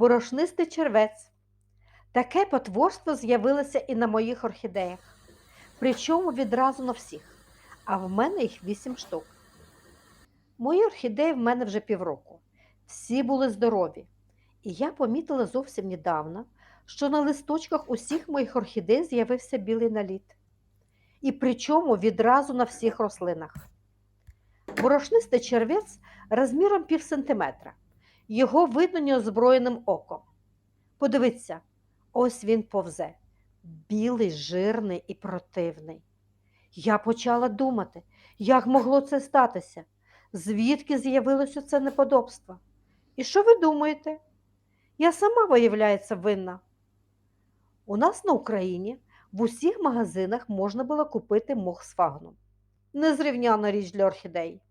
борошнистий червець. Таке потворство з'явилося і на моїх орхідеях, причому відразу на всіх, а в мене їх вісім штук. Мої орхідеї в мене вже півроку. Всі були здорові. І я помітила зовсім недавно, що на листочках усіх моїх орхідей з'явився білий наліт. І причому відразу на всіх рослинах. Борошнистий червець розміром пів сантиметра. Його видно неозброєним оком. Подивіться, ось він повзе. Білий, жирний і противний. Я почала думати, як могло це статися, звідки з'явилося це неподобство. І що ви думаєте? Я сама, виявляється, винна. У нас на Україні в усіх магазинах можна було купити мох з фагном. Незрівняна річ для орхідей.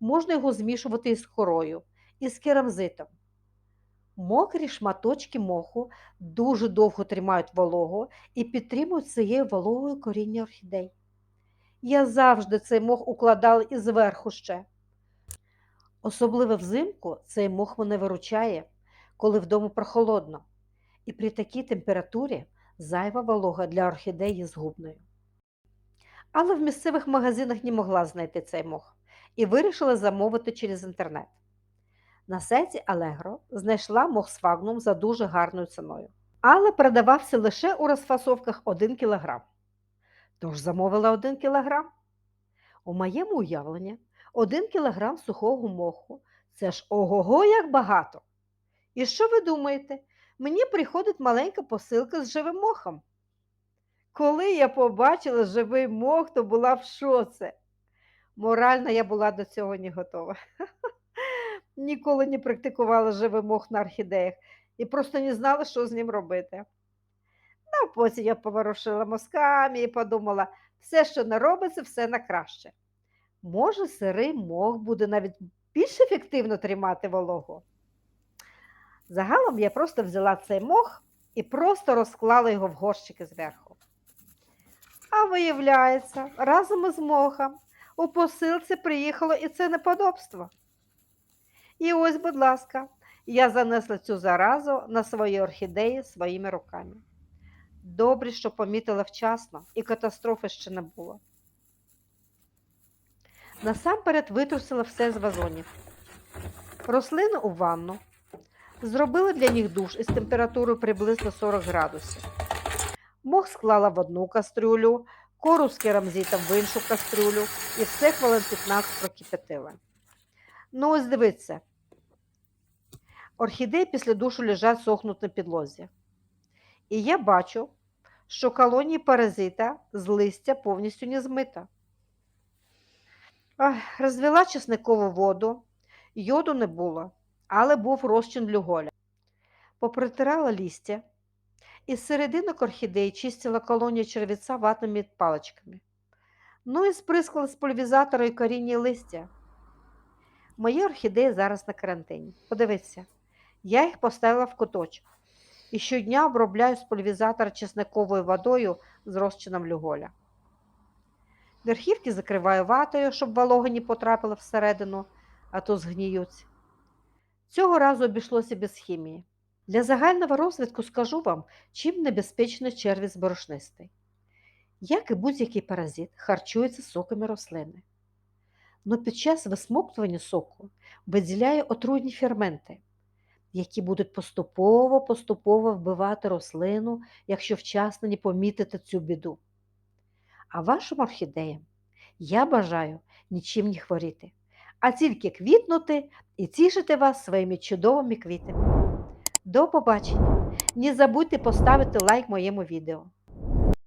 Можна його змішувати із корою, із керамзитом. Мокрі шматочки моху дуже довго тримають вологу і підтримують цією вологою коріння орхідей. Я завжди цей мох укладала і зверху ще. Особливо взимку цей мох мене виручає, коли вдома прохолодно, і при такій температурі зайва волога для орхідей є згубною. Але в місцевих магазинах не могла знайти цей мох і вирішила замовити через інтернет. На сайті Allegro знайшла мох за дуже гарною ціною, але продавався лише у розфасовках 1 кг. Тож замовила 1 кг. У моєму уявленні 1 кг сухого моху це ж ого-го як багато. І що ви думаєте? Мені приходить маленька посилка з живим мохом. Коли я побачила живий мох, то була в шоці. Морально я була до цього не готова. Ніколи не практикувала живий мох на орхідеях і просто не знала, що з ним робити. Ну, потім я поворушила мозками і подумала, все, що не робиться, все на краще. Може, сирий мох буде навіть більш ефективно тримати вологу. Загалом я просто взяла цей мох і просто розклала його в горщики зверху. А виявляється, разом із мохом у посилці приїхало і це неподобство. І ось, будь ласка, я занесла цю заразу на свої орхідеї своїми руками. Добре, що помітила вчасно, і катастрофи ще не було. Насамперед витрусила все з вазонів. Рослини у ванну. Зробила для них душ із температурою приблизно 40 градусів. Мох склала в одну кастрюлю, кору з керамзитом в іншу кастрюлю і все хвилин 15 прокипятила. Ну, ось дивіться. Орхідеї після душу лежать сохнуть на підлозі. І я бачу, що колонії паразита з листя повністю не змита. Розвела чесникову воду, йоду не було, але був розчин люголя. Попритирала листя і з серединок орхідеї чистила колонію червіця ватними паличками. Ну і сприскала з пульвізатора і коріння листя. Мої орхідеї зараз на карантині. Подивіться, я їх поставила в куточок і щодня обробляю з пульвізатора чесниковою водою з розчином люголя. Верхівки закриваю ватою, щоб волога не потрапила всередину, а то згніють. Цього разу обійшлося без хімії. Для загального розвитку скажу вам, чим небезпечний червіс борошнистий. Як і будь-який паразит, харчується соками рослини. Но під час висмоктування соку виділяє отруйні ферменти, які будуть поступово-поступово вбивати рослину, якщо вчасно не помітити цю біду. А вашим орхідеям я бажаю нічим не хворіти, а тільки квітнути і тішити вас своїми чудовими квітами. До побачення! Не забудьте поставити лайк моєму відео.